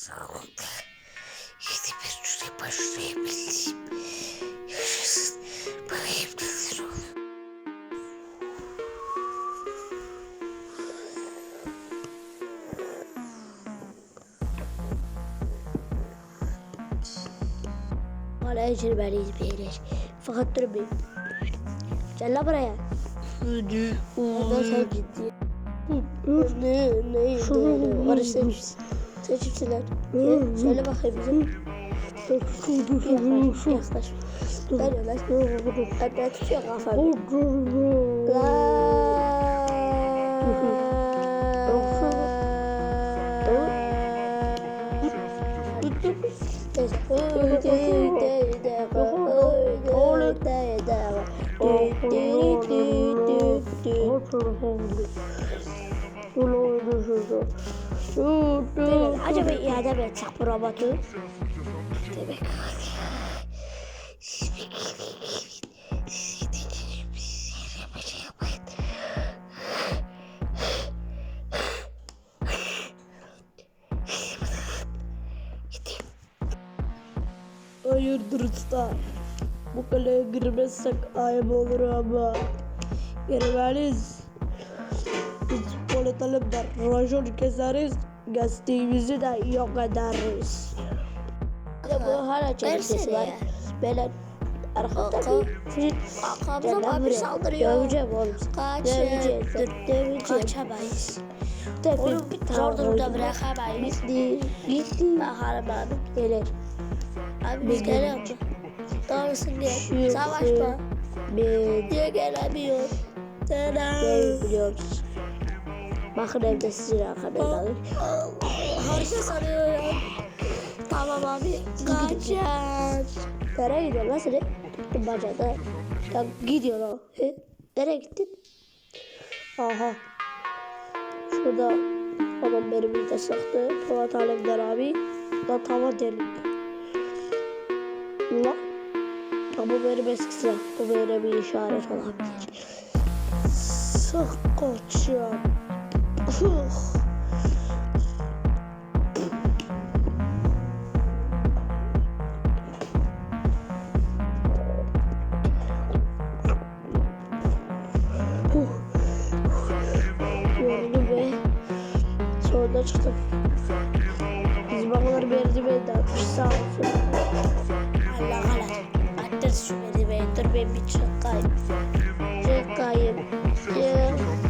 sağlıklı. Yedi bir süre başlayabildim. Yaşasın. Bakayım neler olur. Hala ecrübeliyiz beyler. Fakat dur bir. Gel la buraya. Hadi. Ondan sen ciddi. Ne ne ne Barış Gel, Söyle bakayım bize. Yaklaş, yaklaş. Ben yaklaş. Hadi tutuyor kafanı. Acaba iade mi etsek bu robotu? Demek Hayırdır usta? Bu kaleye girmezsek ayıp olur ama. Girmeliyiz. Biz politalım da rajon keseriz. Gazetemizi de yok ederiz. Ya bu hala Versene var. Böyle arkada Kaka. bir Gel abi buraya. saldırıyor. Döveceğim oğlum. Döveceğim. Kaçın. Döveceğim. Kaçamayız. Onu zor durumda bırakamayız. Gitti. Gitti. Bakalım abi. Gelir. Abi biz geliyoruz. Doğrusun diye. Savaşma. Bir Niye gelemiyor? Selam. Değil biliyoruz. Bakın evde sizin arkadan alır. Harika sanıyorum. Tamam abi. Kaçın. Nereye gidiyor lan seni? Bacada. Ya gidiyor o. He? Nereye gittin? Aha. Şurada adam benim bir de saktı. Polat Alemdar abi. Da tava delik. La. Ha, bu benim eski silah. Bu böyle bir işaret olabilir. Sık koçum. Sonunda çıktım. Bizim babalar merdiveni de atmış sağ olsun. Allah Allah. Attır şu be. Dur ben bir çıkayım. Çıkayım. Çık.